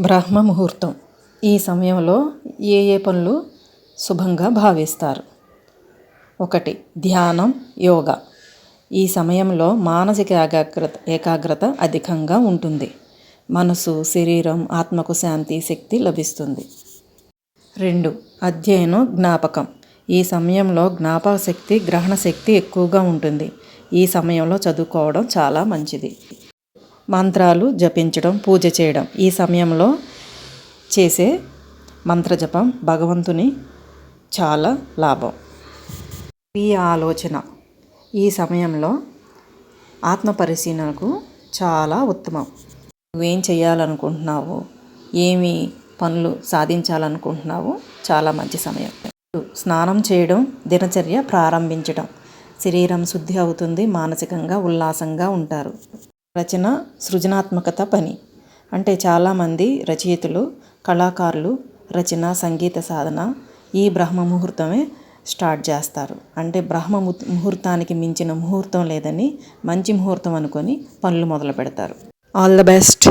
బ్రహ్మ ముహూర్తం ఈ సమయంలో ఏ ఏ పనులు శుభంగా భావిస్తారు? ఒకటి ధ్యానం యోగా. ఈ సమయంలో మానసిక ఏకాగ్రత ఏకాగ్రత అధికంగా ఉంటుంది. మనసు శరీరం ఆత్మకు శాంతి శక్తి లభిస్తుంది. రెండు అధ్యయనం జ్ఞాపకం. ఈ సమయంలో జ్ఞాపక శక్తి గ్రహణ శక్తి ఎక్కువగా ఉంటుంది. ఈ సమయంలో చదువుకోవడం చాలా మంచిది. మంత్రాలు జపించడం పూజ చేయడం. ఈ సమయంలో చేసే మంత్రజపం భగవంతుని చాలా లాభం. ఈ ఆలోచన. ఈ సమయంలో ఆత్మ పరిశీలనకు చాలా ఉత్తమం. నువ్వేం చేయాలనుకుంటున్నావు ఏమి పనులు సాధించాలనుకుంటున్నావు చాలా మంచి సమయం. స్నానం చేయడం దినచర్య ప్రారంభించడం శరీరం శుద్ధి అవుతుంది మానసికంగా ఉల్లాసంగా ఉంటారు. రచన సృజనాత్మకత పని. అంటే చాలామంది రచయితలు కళాకారులు రచన సంగీత సాధన ఈ బ్రహ్మ ముహూర్తమే స్టార్ట్ చేస్తారు. అంటే బ్రహ్మ ముహూర్తానికి మించిన ముహూర్తం లేదని మంచి ముహూర్తం అనుకొని పనులు మొదలు పెడతారు ఆల్ ద బెస్ట్